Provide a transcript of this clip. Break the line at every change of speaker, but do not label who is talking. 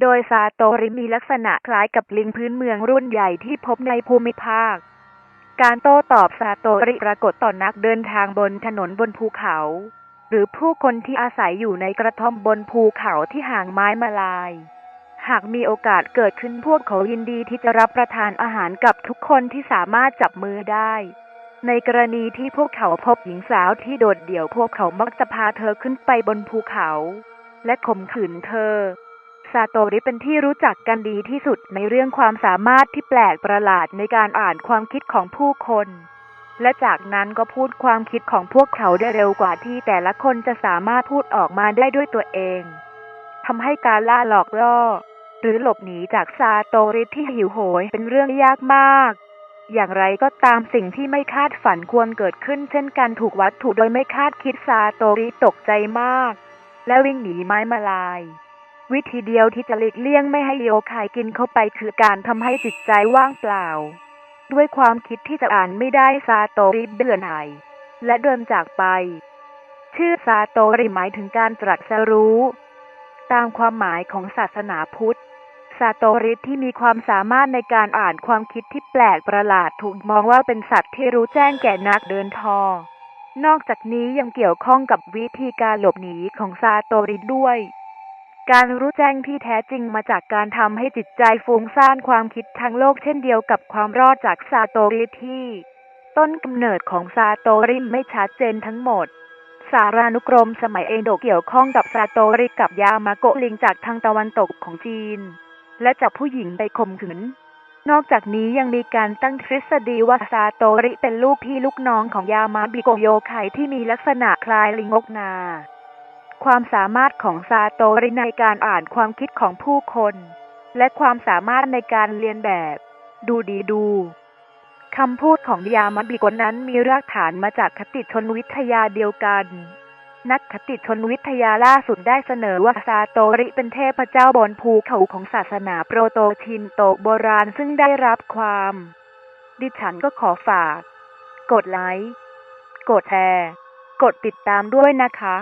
โดยซาโตริมีลักษณะคล้ายกับลิงพื้นเมืองรุ่นใหญ่ที่พบในภูมิภาค การโต้ตอบซาโตริปรากฏต่อนักเดินทางบนถนนบนภูเขา หรือผู้คนที่อาศัยอยู่ในกระท่อมบนภูเขาที่ห่างไม้มาลาย หากมีโอกาสเกิดขึ้นพวกเขายินดีที่จะรับประทานอาหารกับทุกคนที่สามารถจับมือได้ ในกรณีที่พวกเขาพบหญิงสาวที่โดดเดี่ยวพวกเขามักจะพาเธอขึ้นไปบนภูเขา และข่มขืนเธอ ซาโตริเป็นที่รู้จักกันดีที่สุดในเรื่องความสามารถที่แปลกประหลาดในการอ่านความคิดของผู้คน และจากนั้นก็พูดความคิดของพวกเขาได้เร็วกว่าที่แต่ละคนจะสามารถพูดออกมาได้ด้วยตัวเองทำให้การล่าหลอกล่อ หรือหลบหนีจากซาโตริที่หิวโหยเป็นเรื่องยากมาก อย่างไรก็ตามสิ่งที่ไม่คาดฝันควรเกิดขึ้น เช่นการถูกวัตถุโดยไม่คาดคิดซาโตริตกใจมาก และวิ่งหนีไม้มาลาย วิธีเดียวที่จะหลีกเลี่ยงไม่ให้โยคายกินเข้าไปคือการทำให้จิตใจว่างเปล่า ด้วยความคิดที่จะอ่านไม่ได้ซาโตริเบื่อหน่ายและเดินจากไป ชื่อซาโตริหมายถึงการตรัสรู้ ตามความหมายของศาสนาพุทธ ซาโตริที่มีความสามารถในการอ่านความคิดที่แปลกประหลาดถูกมองว่าเป็นสัตว์ที่รู้แจ้งแก่นักเดินทอนอกจากนี้ยังเกี่ยวข้องกับวิธีการหลบหนีของซาโตริด้วย การรู้แจ้งที่แท้จริงมาจากการทำให้จิตใจฟุ้งซ่านความคิดทางโลกเช่นเดียวกับความรอดจากซาโตริที่ ต้นกำเนิดของซาโตริไม่ชัดเจนทั้งหมดสารานุกรมสมัยเอโดะเกี่ยวข้องกับซาโตริกับยามาโกลิงจากทางตะวันตกของจีน และจับผู้หญิงไปข่มขืน นอกจากนี้ยังมีการตั้งทฤษฎีว่าซาโตริเป็นลูกพี่ลูกน้องของยามาบิโกโยไคที่มีลักษณะคล้ายลิงกนา ความสามารถของซาโตริในการอ่านความคิดของผู้คน และความสามารถในการเรียนแบบ ดูดีดูคำพูดของยามาบิโกนั้นมีรากฐานมาจากคติชนวิทยาเดียวกัน นักคติชนวิทยาล่าสุดได้เสนอว่าซาโตริเป็นเทพเจ้าบนภูเขาของศาสนาโปรโตชินโตโบราณซึ่งได้รับความ ดิฉันก็ขอฝาก กดไลค์ กดแชร์ กดติดตามด้วยนะคะ